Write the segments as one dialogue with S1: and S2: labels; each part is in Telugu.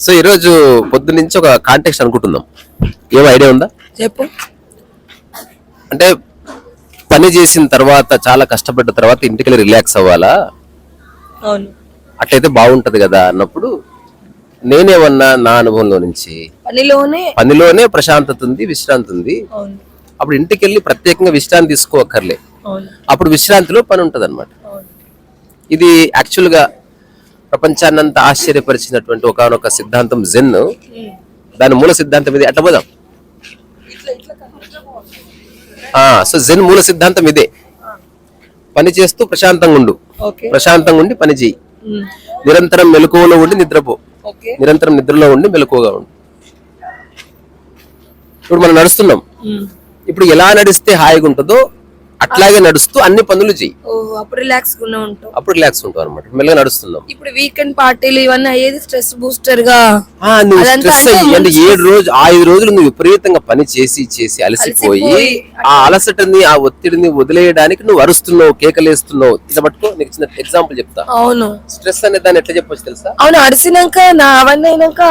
S1: సో ఈరోజు పొద్దు నుంచి ఒక కాంటెక్స్ట్ అనుకుంటున్నాం. ఏం ఐడియా ఉందా?
S2: చెప్పు.
S1: అంటే పని చేసిన తర్వాత చాలా కష్టపడ్డ తర్వాత ఇంటికి వెళ్ళి రిలాక్స్ అవ్వాలా?
S2: అవును.
S1: అట్లయితే బాగుంటది కదా అన్నప్పుడు నేనేమన్నా నా అనుభవంలో నుంచి
S2: పనిలోనే
S1: పనిలోనే ప్రశాంతత ఉంది విశ్రాంతి ఉంది. అప్పుడు ఇంటికి వెళ్ళి ప్రత్యేకంగా విశ్రాంతి తీసుకోవక్కర్లే
S2: అవును.
S1: అప్పుడు విశ్రాంతిలో పని ఉంటది
S2: అవును.
S1: ఇది యాక్చువల్గా ప్రపంచాన్నంతా ఆశ్చర్యపరిచినటువంటి ఒకనొక సిద్ధాంతం జెన్. దాని మూల సిద్ధాంతం ఇది. అట్లా పోదాం. ఆ, సో జెన్ మూల సిద్ధాంతం ఇదే. పని చేస్తూ ప్రశాంతంగా ఉండు. ప్రశాంతంగా ఉండి పని చేయి
S2: ఉమ్.
S1: నిరంతరం మెలకువలో ఉండి నిద్రపో. నిరంతరం నిద్రలో ఉండి మెలకువగా ఉండు. ఇప్పుడు మనం నడుస్తున్నాం. ఇప్పుడు ఎలా నడిస్తే హాయిగా ఉంటుందో అట్లాగే నడుస్తూ అన్ని పనులు చెయ్యి.
S2: ఓ అప్పుడు రిలాక్స్గా ఉంటాం
S1: అప్పుడు రిలాక్స్ ఉంటావు అనమాట మెల్లగా నడుస్తున్నాం
S2: ఇప్పుడు వీకెండ్ పార్టీలు ఇవన్నీ అయ్యేది స్ట్రెస్ బూస్టర్గా
S1: ఆ, నువ్వు స్ట్రెస్
S2: అంటే
S1: ఏడు రోజు ఆ ఐదు రోజులు నువ్వు విపరీతంగా పని చేసి చేసి అలసిపోయి ఆ అలసటని ఆ ఒత్తిడిని వదిలేయడానికి నువ్వు అరుస్తున్నావు కేకలేస్తున్నావు. ఇట్లా పట్టుకో నీకు చిన్న ఎగ్జాంపుల్ చెప్తా.
S2: అవును.
S1: స్ట్రెస్ అనే దాన్ని ఎట్లా చెప్పొచ్చు తెలుసా?
S2: అవును అడిసినాక నా అవన్నీ అయినాక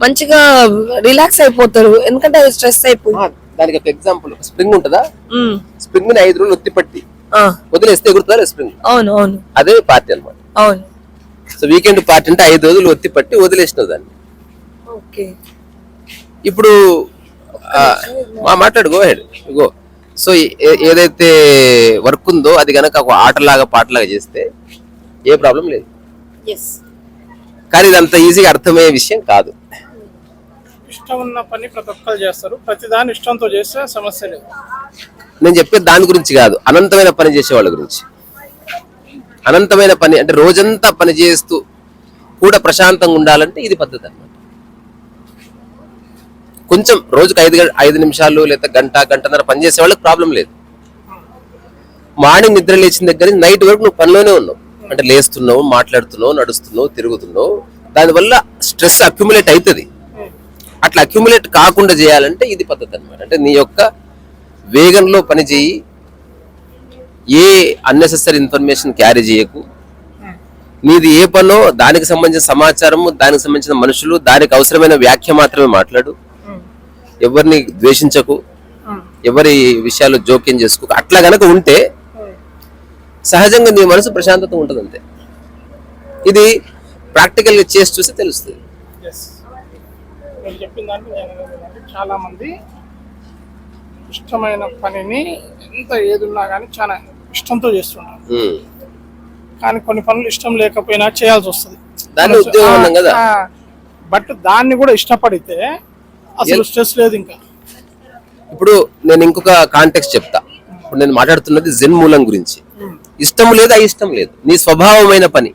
S2: మంచిగా రిలాక్స్ అయిపోతారు. ఎందుకంటే అది స్ట్రెస్ అయిపోయి.
S1: ఆ, దానికి ఒక ఎగ్జాంపుల్ స్ప్రింగ్ ఉంటుందా. స్ప్రింగ్ని ఐదు రోజులు ఒత్తి పట్టి వదిలేస్తే ఎగురుతుందా స్ప్రింగ్
S2: అవును అవును.
S1: అదే పార్టీ అన్నమాట.
S2: అవును.
S1: సో వీకెండ్ పార్టీ అంటే ఐదు రోజులు ఒత్తి పట్టి వదిలేసినావు దాన్ని.
S2: ఓకే.
S1: ఇప్పుడు మా మాట్లాడు గో హెడ్ గో సో ఏదైతే వర్క్ ఉందో అది గనక ఒక ఆటలాగా పాటలాగా చేస్తే ఏ ప్రాబ్లం లేదు. కానీ ఇది అంత ఈజీగా అర్థమయ్యే విషయం కాదు.
S3: ఇష్టం ఉన్న పని ప్రతి ఒక్కరు చేస్తారు. ప్రతి దాన్ని ఇష్టంతో చేస్తే సమస్య లేదు.
S1: నేను చెప్పేది దాని గురించి కాదు. అనంతమైన పని చేసే వాళ్ళ గురించి. అనంతమైన పని అంటే రోజంతా పని చేస్తూ కూడా ప్రశాంతంగా ఉండాలంటే ఇది పద్ధతి అన్నమాట. కొంచెం రోజుకు ఐదు ఐదు నిమిషాలు లేదా గంట గంటన్నర పని చేసే వాళ్ళకి ప్రాబ్లం లేదు. మార్నింగ్ నిద్ర లేచిన దగ్గర నుంచి నైట్ వరకు నువ్వు పనిలోనే ఉన్నావు. అంటే లేస్తున్నావు మాట్లాడుతున్నావు నడుస్తున్నావు తిరుగుతున్నావు. దానివల్ల స్ట్రెస్ అక్యుములేట్ అవుతుంది. అట్లా అక్యుములేట్ కాకుండా చేయాలంటే ఇది పద్ధతి అన్నమాట. అంటే నీ యొక్క వేగంలో పని చేయి. ఏ అన్నెసెసరీ ఇన్ఫర్మేషన్ క్యారీ చేయకు. నీది ఏ పనో దానికి సంబంధించిన సమాచారము దానికి సంబంధించిన మనుషులు దానికి అవసరమైన వ్యాఖ్య మాత్రమే మాట్లాడు. ఎవరిని ద్వేషించకు. ఎవరి విషయాలు జోక్యం చేసుకోకు. అట్లా గనక ఉంటే సహజంగా నీ మనసు ప్రశాంతత ఉంటుంది అంతే ఇది ప్రాక్టికల్గా చేసి చూస్తే తెలుస్తుంది.
S3: మీరు చెప్పిన దాంట్లో ఏంటంటే చాలా మంది ఇష్టమైన పనిని ఎంత ఏది ఉన్నా కానీ చాలా ఇష్టంతో
S1: ఉమ్.
S3: కానీ కొన్ని పనులు ఇష్టం లేకపోయినా చేయాల్సి వస్తుంది.
S1: దాన్ని ఉద్యోగం అన్నాం కదా.
S3: బట్ దాన్ని కూడా ఇష్టపడితే అసలు స్ట్రెస్ లేదు ఇంకా.
S1: ఇప్పుడు నేను ఇంకొక కాంటెక్స్ట్ చెప్తా. ఇప్పుడు నేను మాట్లాడుతున్నది జెన్ మూలం గురించి. ఇష్టం లేదు అయిష్టం లేదు. నీ స్వభావమైన పని.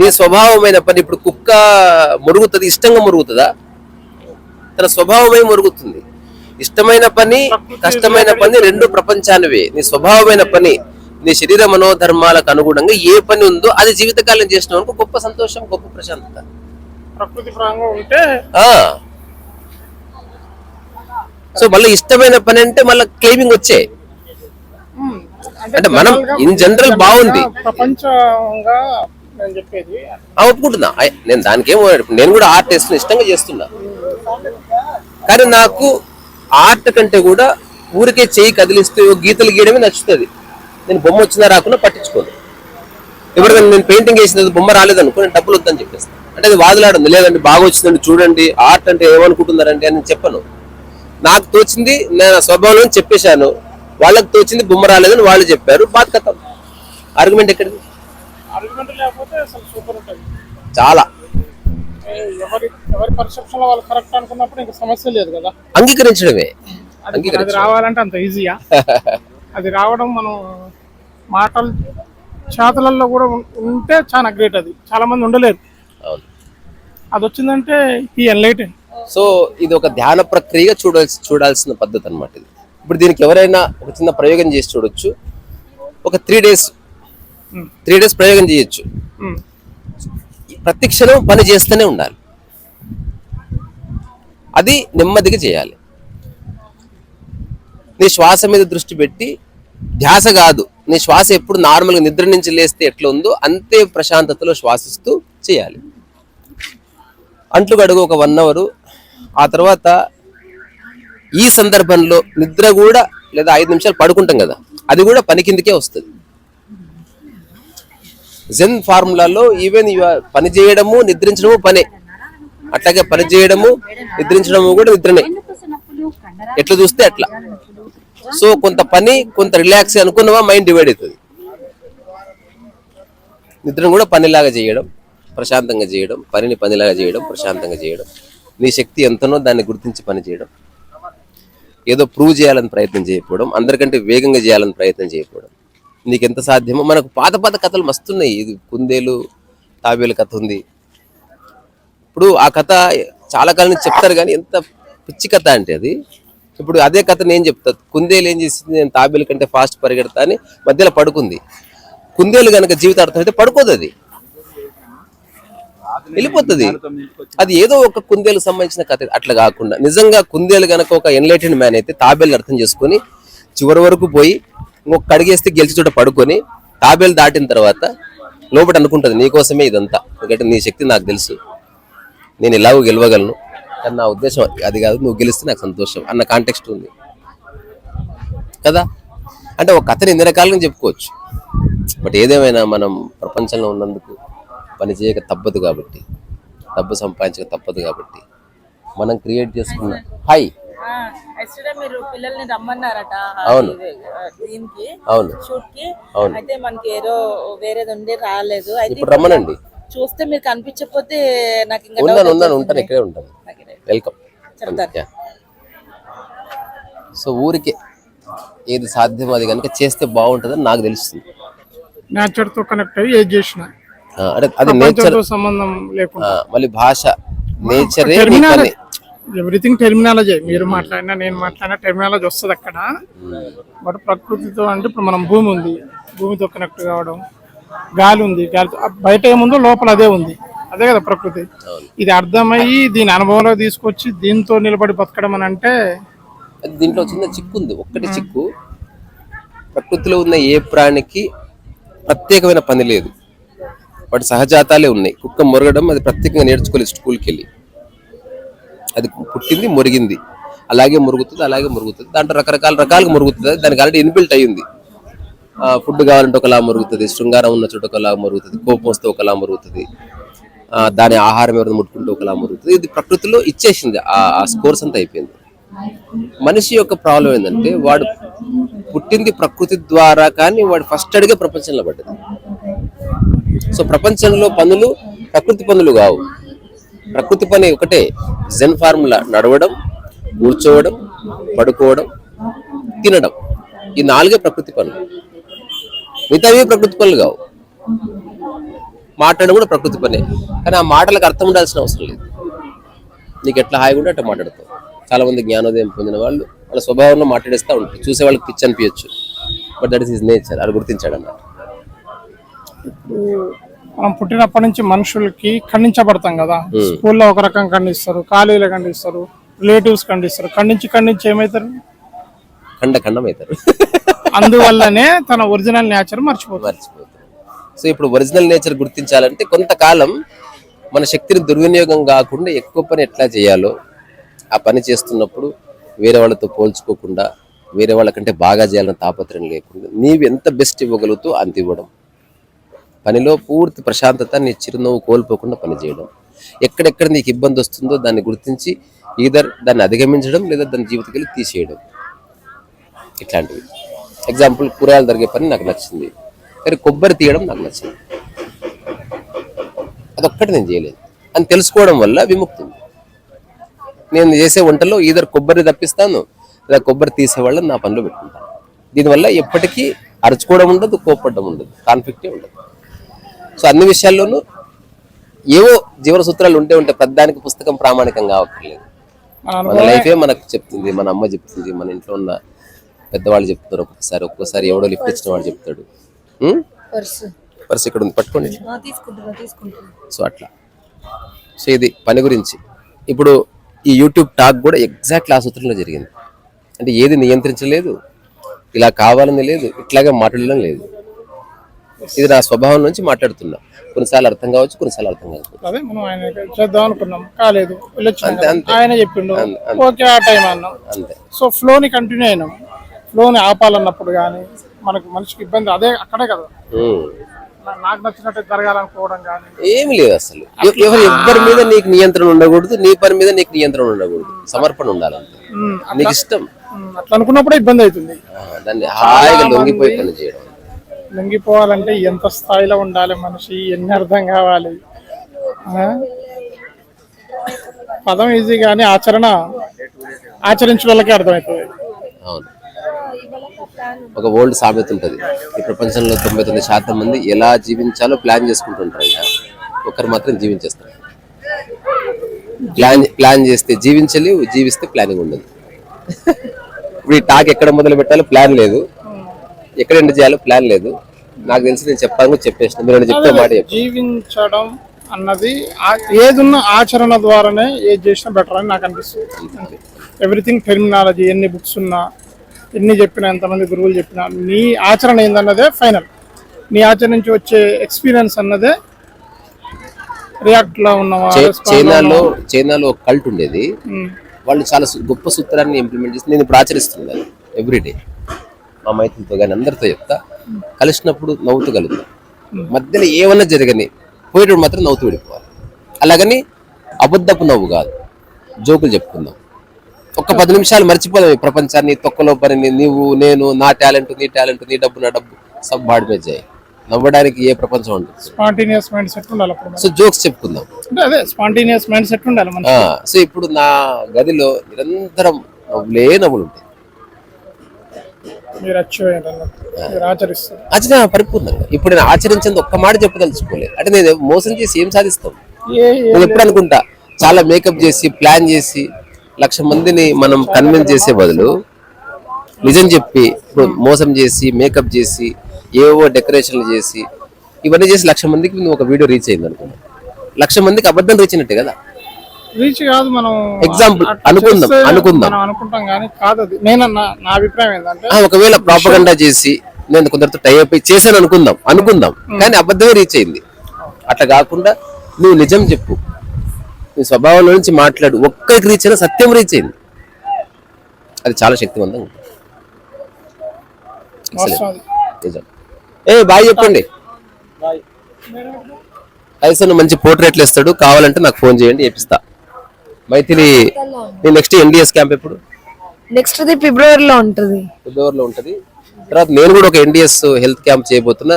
S1: నీ స్వభావమైన పని ఇప్పుడు కుక్క మురుగుతుంది ఇష్టంగా మురుగుతుందా? తన స్వభావమై మురుగుతుంది. ఇష్టమైన పని కష్టమైన పని రెండు ప్రపంచానివే నీ స్వభావమైన పని నీ శరీర మనోధర్మాలకు అనుగుణంగా ఏ పని ఉందో అది జీవితకాలం చేసిన గొప్ప సంతోషం గొప్ప ప్రశాంతత.
S3: ప్రకృతి ఉంటే
S1: సో మళ్ళీ ఇష్టమైన పని అంటే మళ్ళీ క్లెయిమింగ్ వచ్చే.
S3: మ్మ్,
S1: అంటే మనం in general బాగుంది.
S3: ప్రపంచంగా నేను చెప్పేది.
S1: ఒప్పుకుంటున్నా. నేను దానికి ఏమో నేను కూడా ఆర్ట్ ఇష్టంగా చేస్తున్నా. కానీ నాకు ఆర్ట్ కంటే కూడా ఊరికే చేయి కదిలిస్తూ గీతలు గీయడమే నచ్చుతుంది. నేను బొమ్మ వచ్చినా రాకుండా పట్టించుకోను. ఎవరికైనా నేను పెయింటింగ్ వేసినది బొమ్మ రాలేదనుకో నేను డబ్బులు వద్దని చెప్పేస్తాను అంటే అది వాదులాడుంది. లేదండి బాగా వచ్చిందండి చూడండి ఆర్ట్ అంటే ఏమనుకుంటున్నారండి అని చెప్పను. నాకు తోచింది నేను ఆ స్వభావంలో చెప్పేశాను. వాళ్ళకి తోచింది బొమ్మ రాలేదని వాళ్ళు చెప్పారు. బాధ కథ ఆర్గ్యుమెంట్ ఎక్కడిది?
S3: ఆర్గ్యుమెంట్ లేకపోతే అసలు సూపర్ ఉంటుంది.
S1: చాలా.
S3: ఏ, ఎవరి ఎవరి పర్సెప్షన్లో వాళ్ళు కరెక్ట్ అనుకున్నప్పుడు ఇంకా సమస్య లేదు కదా.
S1: అంగీకరించడమే.
S3: అది రావాలంటే అంత ఈజీయా అది రావడం మనం మాటలు చేతలలో కూడా ఉంటే చాలా గ్రేట్ అది. చాలా మంది ఉండలేరు. అది వచ్చిందంటే ఈ ఎన్లైటెన్
S1: సో ఇది ఒక ధ్యాన ప్రక్రియగా చూడాల్సి చూడాల్సిన పద్ధతి అన్నమాట ఇది. ఇప్పుడు దీనికి ఎవరైనా ఒక చిన్న ప్రయోగం చేసి చూడొచ్చు. ఒక త్రీ డేస్ త్రీ డేస్ ప్రయోగం చేయొచ్చు. ప్రతి క్షణం పని చేస్తూనే ఉండాలి. అది నెమ్మదిగా చేయాలి. నీ శ్వాస మీద దృష్టి పెట్టి ధ్యాస కాదు నీ శ్వాస ఎప్పుడు నార్మల్గా నిద్ర నుంచి లేస్తే ఎట్లా ఉందో అంతే ప్రశాంతతలో శ్వాసిస్తూ చేయాలి. అంట్లు కడుగు ఒక వన్ అవర్ ఆ తర్వాత ఈ సందర్భంలో నిద్ర కూడా లేదా ఐదు నిమిషాలు పడుకుంటాం కదా అది కూడా పని కిందకే వస్తుంది. జెన్ ఫార్ములాలో ఈవెన్ పని చేయడము నిద్రించడము పనే. అట్లాగే పని చేయడము నిద్రించడము కూడా నిద్రనే. ఎట్లా చూస్తే అట్లా. సో కొంత పని కొంత రిలాక్స్ అనుకున్నవా మైండ్ డివైడ్ అవుతుంది. నిద్రను కూడా పనిలాగా చేయడం ప్రశాంతంగా చేయడం పనిని పనిలాగా చేయడం ప్రశాంతంగా చేయడం. నీ శక్తి ఎంతనో దాన్ని గుర్తించి పని చేయడం. ఏదో ప్రూవ్ చేయాలని ప్రయత్నం చేయకపోవడం అందరికంటే వేగంగా చేయాలని ప్రయత్నం చేయకపోవడం. నీకు ఎంత సాధ్యమో మనకు పాత పాత కథలు మస్తున్నాయి. ఇది కుందేలు తాబేలు కథ ఉంది. ఇప్పుడు ఆ కథ చాలా కాలం నుంచి చెప్తారు కానీ ఎంత పిచ్చి కథ అంటే అది. ఇప్పుడు అదే కథ నేను చెప్తా కుందేలు ఏం చేసింది? నేను తాబేలు కంటే ఫాస్ట్ పరిగెడతా అని మధ్యలో పడుకుంది. కుందేలు కనుక జీవితార్థం అయితే పడుకోదు అది. వెళ్ళిపోతుంది. అది ఏదో ఒక కుందేలు సంబంధించిన కథ. అట్లా కాకుండా నిజంగా కుందేలు గనక ఒక ఎన్లైటెడ్ మ్యాన్ అయితే తాబేలు అర్థం చేసుకొని చివరి వరకు పోయి ఇంకొక కడిగేస్తే గెలిచి చోట పడుకొని తాబేలు దాటిన తర్వాత లోపల అనుకుంటుంది నీకోసమే ఇదంతా. ఎందుకంటే నీ శక్తి నాకు తెలుసు. నేను ఎలాగో గెలవగలను. కానీ నా ఉద్దేశం అది కాదు నువ్వు గెలిస్తే నాకు సంతోషం అన్న కాంటెక్స్ట్ ఉంది. కదా? అంటే ఒక కథని ఎన్ని రకాలుగా చెప్పుకోవచ్చు. బట్ ఏదేమైనా మనం ప్రపంచంలో ఉన్నందుకు పని చేయక తప్పదు కాబట్టి. డబ్బు సంపాదించక తప్పదు కాబట్టి. మనం క్రియేట్ చేసుకున్న
S4: యాక్చువల్గా మీరు పిల్లల్ని రమ్మన్నారట.
S1: అవును.
S4: దీనికి
S1: అవును.
S4: షూట్కి
S1: అవును.
S4: అయితే మనకి ఏదో వేరేది ఉండి రాలేదు. అయితే
S1: ఇప్పుడు రమ్మనండి.
S4: చూస్తే మీరు కనిపించకపోతే నాకు ఇంకా
S1: ఉన్నాను. ఉంటాను ఇక్కడే ఉంటాను. వెల్కమ్
S4: చెప్తాను.
S1: సో ఊరికే ఏది సాధ్యమో అది కనుక చేస్తే బాగుంటుందని నాకు తెలుస్తుంది.
S3: నేచర్తో కనెక్ట్ అయ్యి ఏది చేసిన.
S1: అంటే అది నేచర్
S3: సంబంధం లేకుండా.
S1: మళ్ళీ భాష నేచరే
S3: ఎవ్రీథింగ్ టెర్మినాలజీ మీరు మాట్లాడినా నేను మాట్లాడినా టెర్మినాలజీ వస్తుంది అక్కడ. బట్ ప్రకృతితో అంటే ఇప్పుడు మనం భూమి ఉంది. భూమితో కనెక్ట్ కావడం గాలి ఉంది. గాలి బయట ఏముందో లోపల అదే ఉంది. అదే కదా ప్రకృతి. ఇది అర్థమయ్యి దీని అనుభవంలో తీసుకొచ్చి దీంతో నిలబడి బతకడం అని అంటే
S1: దీంట్లో చిన్న చిక్కు ఉంది. ఒక్కటి చిక్కు. ప్రకృతిలో ఉన్న ఏ ప్రాణికి ప్రత్యేకమైన పని లేదు. వాటి సహజాతాలే ఉన్నాయి. కుక్క మొరగడం అది ప్రత్యేకంగా నేర్చుకోలేదు స్కూల్కి వెళ్ళి అది పుట్టింది మురిగింది. అలాగే మురుగుతుంది అలాగే మురుగుతుంది. దాంట్లో రకరకాల రకాలుగా మురుగుతుంది. దానికి ఆల్రెడీ ఇన్బిల్ట్ అయ్యింది. ఫుడ్ కావాలంటే ఒకలా మురుగుతుంది శృంగారం ఉన్న చోట ఒకలా మురుగుతుంది కోపం వస్తే ఒకలా మురుగుతుంది దాని ఆహారం ఎవరిని ముట్టుకుంటే ఒకలా మురుగుతుంది. ఇది ప్రకృతిలో ఇచ్చేసింది. ఆ ఆ స్కోర్స్ అంతా అయిపోయింది. మనిషి యొక్క ప్రాబ్లం ఏంటంటే వాడు పుట్టింది ప్రకృతి ద్వారా కానీ వాడు ఫస్ట్ అడిగే ప్రపంచంలో పడ్డది. సో ప్రపంచంలో పనులు ప్రకృతి పనులు కావు. ప్రకృతి పని ఒకటే జెన్ ఫార్ములా నడవడం కూర్చోవడం పడుకోవడం తినడం. ఈ నాలుగే ప్రకృతి పనులు. మిగతావి ప్రకృతి పనులు కావు. మాట్లాడడం కూడా ప్రకృతి పనే. కానీ ఆ మాటలకు అర్థం ఉండాల్సిన అవసరం లేదు. నీకు ఎట్లా హాయిగా ఉంటే అట్లా మాట్లాడతావు. చాలా మంది జ్ఞానోదయం పొందిన వాళ్ళు వాళ్ళ స్వభావంలో మాట్లాడేస్తూ ఉంటారు. చూసే వాళ్ళకి పిచ్చి అనిపించచ్చు. But that is his nature. అది గుర్తించాడు అన్నమాట
S3: మనం పుట్టినప్పటి నుంచి మనుషులకి ఖండించబడతాం కదా. స్కూల్లో ఒక రకం ఖండిస్తారు కాలేజీలో ఖండిస్తారు రిలేటివ్స్ ఖండిస్తారు. ఖండించి ఖండించి ఏమవుతారు
S1: ఖండ ఖండం అవుతారు
S3: అందువల్లనే తన ఒరిజినల్ నేచర్ మర్చిపోతారు.
S1: మర్చిపోతారు. సో ఇప్పుడు ఒరిజినల్ నేచర్ గుర్తించాలంటే కొంతకాలం మన శక్తిని దుర్వినియోగం కాకుండా ఎక్కువ పని ఎట్లా చేయాలో ఆ పని చేస్తున్నప్పుడు వేరే వాళ్ళతో పోల్చుకోకుండా వేరే వాళ్ళకంటే బాగా చేయాలని తాపత్రయం లేకుండా నీవు ఎంత బెస్ట్ ఇవ్వగలుగుతూ అంత ఇవ్వడం. పనిలో పూర్తి ప్రశాంతత నీ చిరునవ్వు కోల్పోకుండా పనిచేయడం. ఎక్కడెక్కడ నీకు ఇబ్బంది వస్తుందో దాన్ని గుర్తించి ఈధర్ దాన్ని అధిగమించడం లేదా దాని జీవితకెళ్ళి తీసేయడం. ఇట్లాంటివి. ఎగ్జాంపుల్ కూరగాయలు దొరికే పని నాకు నచ్చింది. కానీ కొబ్బరి తీయడం నాకు నచ్చింది. అదొక్కటి నేను చేయలేదు. అని తెలుసుకోవడం వల్ల విముక్తి. ఉంది నేను చేసే వంటలో ఈధర్ కొబ్బరి తప్పిస్తాను లేదా కొబ్బరి తీసే వాళ్ళని నా పనిలో పెట్టుకుంటాను. దీనివల్ల ఎప్పటికీ అరుచుకోవడం ఉండదు కోప్పడడం ఉండదు కాన్ఫ్లిక్టే ఉండదు. సో అన్ని విషయాల్లోనూ ఏవో జీవన సూత్రాలు ఉంటే ఉంటే ప్రతిదానికి పుస్తకం ప్రామాణికం కావక్కర్లేదు.
S3: మన
S1: లైఫే మనకు చెప్తుంది మన అమ్మ చెప్తుంది మన ఇంట్లో ఉన్న పెద్దవాళ్ళు చెప్తారు ఒక్కొక్కసారి ఒక్కోసారి ఎవడో లిఫ్ట్ ఇచ్చిన వాడు చెప్తాడు?
S2: పర్సు
S1: పర్స్ ఇక్కడ ఉంది పట్టుకోండి. సో అట్లా. సో ఇది పని గురించి. ఇప్పుడు ఈ యూట్యూబ్ టాక్ కూడా ఎగ్జాక్ట్ ఆ సూత్రంలో జరిగింది. అంటే ఏది నియంత్రించలేదు ఇలా కావాలని లేదు ఇట్లాగే మాట్లాడడం లేదు. ఇది నా స్వభావం నుంచి మాట్లాడుతున్నా. కొన్నిసార్లు అర్థం కావచ్చు కొన్నిసార్లు అర్థం కావచ్చు
S3: అదే మనం ఆయన చేద్దాం అనుకున్నాం. కాలేదు. ఆయన చెప్పిండు. ఓకే ఆ టైం అన్నాం.
S1: అంతే.
S3: సో ఫ్లోని కంటిన్యూ అయినాం. ఫ్లోని ఆపాలన్నప్పుడు కానీ మనకు మనిషికి ఇబ్బంది అదే అక్కడే కదా. నాకు నచ్చినట్టు జరగాలనుకోవడం కానీ
S1: ఏమి లేదు అసలు. ఎవరు ఎవ్వరి మీద నీకు నియంత్రణ ఉండకూడదు నీ పని మీద నీకు నియంత్రణ ఉండకూడదు. సమర్పణ ఉండాలంతే. నీకు ఇష్టం.
S3: అట్లా అనుకున్నప్పుడే ఇబ్బంది అవుతుంది.
S1: దాన్ని హాయిగా లొంగిపోయి పని చేయడం.
S3: లొంగిపోవాలంటే ఎంత స్థాయిలో ఉండాలి మనిషి? ఎన్ని అర్థం కావాలి? పదం ఈజీ కానీ ఆచరణ ఆచరించిన వాళ్ళకే అర్థమవుతుంది.
S1: అవును. ఒక ఓల్డ్ సామెత ఉంటుంది. ఈ ప్రపంచంలో తొంభై తొమ్మిది శాతం మంది ఎలా జీవించాలో ప్లాన్ చేసుకుంటుంటారంట ఒకరు మాత్రం జీవించేస్తారు. ప్లాన్ ప్లాన్ చేస్తే జీవించలేవు జీవిస్తే ప్లానింగ్ ఉండదు. ఇప్పుడు ఈ టాక్ ఎక్కడ మొదలు పెట్టాలో ప్లాన్ లేదు. ఎక్కడ ఎండ్ చేయాలో ప్లాన్ లేదు. నాకు తెలిసి నేను చెప్పాలని కూడా చెప్పేసిన. మీరు చెప్తే మాట
S3: జీవించడం అన్నది ఏదున్న ఆచరణ ద్వారానే ఏది చేసినా బెటర్ అని నాకు అనిపిస్తుంది. ఎవ్రీథింగ్ టెర్మినాలజీ ఎన్ని బుక్స్ ఉన్నా ఎన్ని చెప్పినా ఎంతమంది గురువులు చెప్పినా నీ ఆచరణ ఏందన్నదే ఫైనల్ నీ ఆచరణ నుంచి వచ్చే ఎక్స్పీరియన్స్ అన్నదే రియాక్ట్లో లో
S1: చైనాలో? చైనాలో ఒక కల్ట్ ఉండేది. వాళ్ళు చాలా గొప్ప సూత్రాన్ని ఇంప్లిమెంట్ చేసి నేను ఇప్పుడు ఆచరిస్తున్నాను. ఎవ్రీడే మా మైతులతో కానీ అందరితో చెప్తా. కలిసినప్పుడు నవ్వుతూ కలుగుతాం మధ్యలో ఏమన్నా జరగని పోయేటప్పుడు మాత్రం నవ్వుతూ విడిపోవాలి అలాగని అబద్ధపు నవ్వు కాదు. జోకులు చెప్పుకుందాం. ఒక్క పది నిమిషాలు మర్చిపోదాం ఈ ప్రపంచాన్ని తొక్కలో పనిని నీవు నేను నా టాలెంట్ నీ టాలెంట్ నీ డబ్బు నా డబ్బు సబ్ బాడి మీద చేయి నవ్వడానికి ఏ ప్రపంచం ఉంటుంది
S3: స్పాంటేనియస్ మైండ్ సెట్ ఉండాలి అప్పుడు మనకి.
S1: సో జోక్స్ చెప్పుకుందాం.
S3: అదే స్పాంటేనియస్ మైండ్ సెట్ ఉండాలి
S1: సో ఇప్పుడు నా గదిలో నిరంతరం నవ్వులే నవ్వులు ఉంటాయి.
S3: మీరు అచీవ్ అయ్యారు అన్నట్టు మీరు ఆచరిస్తారు
S1: ఆచరణ పరిపూర్ణంగా. ఇప్పుడు నేను ఆచరించింది ఒక్క మాట చెప్పదలుచుకోలేదు. అంటే నేను మోసం చేసి ఏం సాధిస్తాం? నేను ఎప్పుడు అనుకుంటా చాలా మేకప్ చేసి ప్లాన్ చేసి లక్ష మందిని మనం కన్విన్స్ చేసే బదులు నిజం చెప్పి ఇప్పుడు మోసం చేసి మేకప్ చేసి ఏవో డెకరేషన్లు చేసి ఇవన్నీ చేసి లక్ష మందికి ఒక వీడియో రీచ్ అయింది అనుకున్నా లక్ష మందికి అబద్ధం రీచ్ అయినట్టే కదా?
S3: రీచ్ కాదు మనం. అట్లా
S1: అనుకుందాం, అనుకుందాం.
S3: మనం అనుకుంటాం కానీ కాదు అది. నేను నా నా అభిప్రాయం ఏంటంటే
S1: ఆ, ఒకవేళ ప్రాపగండా చేసి నేను కొందరితో టై అప్ చేశాను అనుకుందాం అనుకుందాం. కానీ అబద్ధమే రీచ్ అయింది. అట్లా కాకుండా నువ్వు నిజం చెప్పు. నీ స్వభావంలో నుంచి మాట్లాడు. ఒక్కరికి రీచ్ అయినా సత్యం రీచ్ అయింది. అది చాలా. నిజం. ఏ బాయ్ చెప్పండి. కైసన్ మంచి పోర్ట్రేట్లు ఇస్తాడు. కావాలంటే నాకు ఫోన్ చేయండి చేపిస్తా. మైథిలి నీ నెక్స్ట్ ఎన్డిఎస్ క్యాంప్ ఎప్పుడు?
S2: నెక్స్ట్ ది ఫిబ్రవరిలో ఉంటది.
S1: ఫిబ్రవరిలో ఉంటుంది. తర్వాత నేను కూడా ఒక ఎన్డిఎస్ హెల్త్ క్యాంప్ చేయబోతున్నా.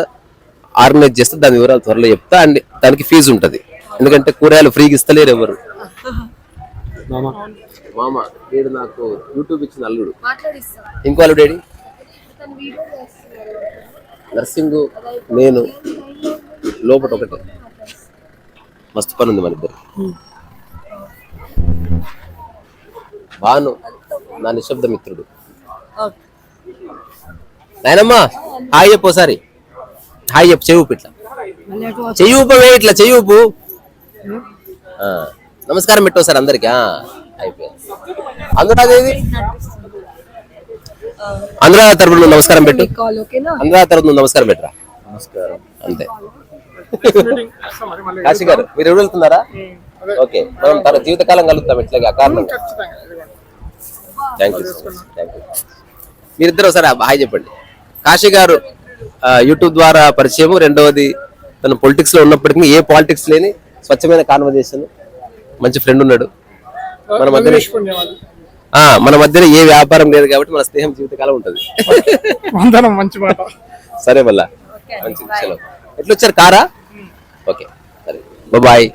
S1: ఆర్గనైజ్ చేస్తే దాని వివరాలు త్వరలో చెప్తా. అండ్ దానికి ఫీజు ఉంటుంది. ఎందుకంటే కూరగాయలు ఫ్రీగా ఇస్తలేరు ఎవరు. మామ. వీడు నాకు యూట్యూబ్ ఇచ్చిన అల్లుడు. ఇంకో అల్లుడు ఏడి? నర్సింగ్ నేను. లోపల ఒకటే. మస్తు పని ఉంది మన ఇద్దరు బాను నా నిశ్శబ్ద మిత్రుడు. నాయనమ్మా హాయ్ చెప్పు ఒకసారి. హాయ్ చెప్పు చెయ్యి ఊపు ఇట్లా. చెయ్యి ఊపవే ఇట్లా చెయ్యి ఊపు. ఆ, నమస్కారం పెట్టు ఒకసారి అందరికి. ఆ, అయిపోయింది. అనురాధేది అనురాధ తరపున నువ్వు నమస్కారం పెట్టు. అనురాధ తరపున నువ్వు నమస్కారం పెట్టరా? నమస్కారం. అంతే. కాశీ గారు మీరు ఎవరు వెళ్తున్నారా? ఓకే మనం తన జీవితకాలం కలుగుతాం ఇట్లాగే అకారణంగా.
S3: ఇదిగోండి.
S1: థ్యాంక్ యూ థ్యాంక్ యూ మీరిద్దరు ఒకసారి హాయ్ చెప్పండి. కాశీ గారు యూట్యూబ్ ద్వారా పరిచయం రెండవది తను పొలిటిక్స్లో ఉన్నప్పటికీ ఏ పాలిటిక్స్ లేని స్వచ్ఛమైన కాన్వర్జేషన్ మంచి ఫ్రెండ్ ఉన్నాడు. మన మధ్యన. ఆ, మన మధ్యన ఏ వ్యాపారం లేదు కాబట్టి మన స్నేహం జీవితకాలం ఉంటుంది.
S3: వందనం మంచి మాట.
S1: సరే మళ్ళా. ఎట్లా వచ్చారు కారా? ఓకే. సరే. బాయ్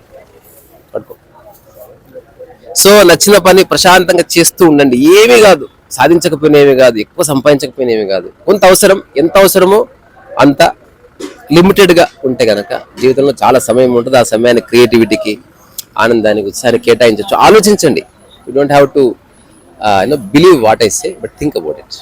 S1: సో నచ్చిన పని ప్రశాంతంగా చేస్తూ ఉండండి. ఏమీ కాదు. సాధించకపోయినవి కాదు. ఎక్కువ సంపాదించకపోయినవి కాదు. కొంత అవసరం ఎంత అవసరమో అంత లిమిటెడ్గా ఉంటే కనుక జీవితంలో చాలా సమయం ఉంటుంది. ఆ సమయాన్ని క్రియేటివిటీకి ఆనందానికి ఉత్సాహాన్ని కేటాయించవచ్చు. ఆలోచించండి. You don't have to you know believe what I say but think about it